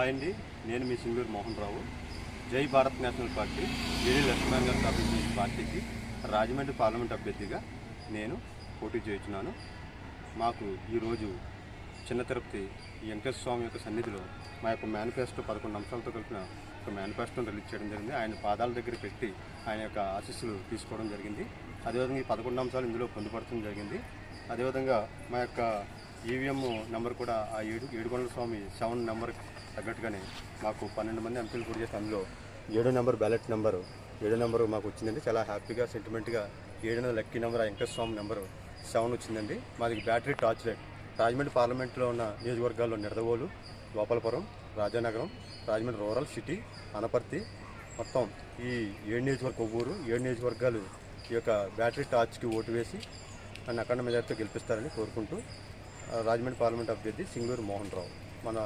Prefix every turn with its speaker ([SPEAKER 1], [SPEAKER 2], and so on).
[SPEAKER 1] Hi అండి. నేను మీ Singuru Mohan Rao Jai Bharat National Party. JD Lakshman గారు స్థాపించిన పార్టీకి రాజమండ్రి పార్లమెంట్ అభ్యర్థిగా నేను పోటీ చేయించున్నాను. మాకు ఈరోజు చిన్న తిరుపతి ఈ వెంకటేశ్వర స్వామి యొక్క సన్నిధిలో మా యొక్క మేనిఫెస్టో పదకొండు అంశాలతో కలిపిన ఒక మేనిఫెస్టోని రిలీజ్ చేయడం జరిగింది. ఆయన పాదాల దగ్గర పెట్టి ఆయన యొక్క ఆశీస్సులు తీసుకోవడం జరిగింది. అదేవిధంగా ఈ పదకొండు అంశాలు ఇందులో పొందుపరచడం జరిగింది. అదేవిధంగా మా యొక్క ఈవీఎం నెంబర్ కూడా ఆ ఏడు ఏడుకొండల స్వామి సెవెన్ నెంబర్ తగ్గట్టుగానే మాకు పన్నెండు మంది ఎంపీలు కూడా చేస్తే అందులో ఏడో నెంబర్ బ్యాలెట్ నెంబరు ఏడో నెంబరు మాకు వచ్చిందండి. చాలా హ్యాపీగా సెంటిమెంట్గా ఏడో లక్కీ నెంబర్ ఆ స్వామి నెంబరు సెవెన్ వచ్చిందండి. మాది బ్యాటరీ టార్చ్ లైట్ రాజమండ్రి పార్లమెంట్లో ఉన్న నియోజకవర్గాల్లో నిడదవోలు గోపాలపురం రాజానగరం రాజమండ్రి రూరల్ సిటీ అనపర్తి. మొత్తం ఈ ఏడు నియోజకవర్గ ఊరు ఏడు నియోజకవర్గాలు ఈ యొక్క బ్యాటరీ టార్చ్కి ఓటు వేసి నన్ను అఖండ మెజార్టీతో గెలిపిస్తారని కోరుకుంటూ రాజమండ్రి పార్లమెంట్ అభ్యర్థి సింగూరు మోహన్ రావు. మన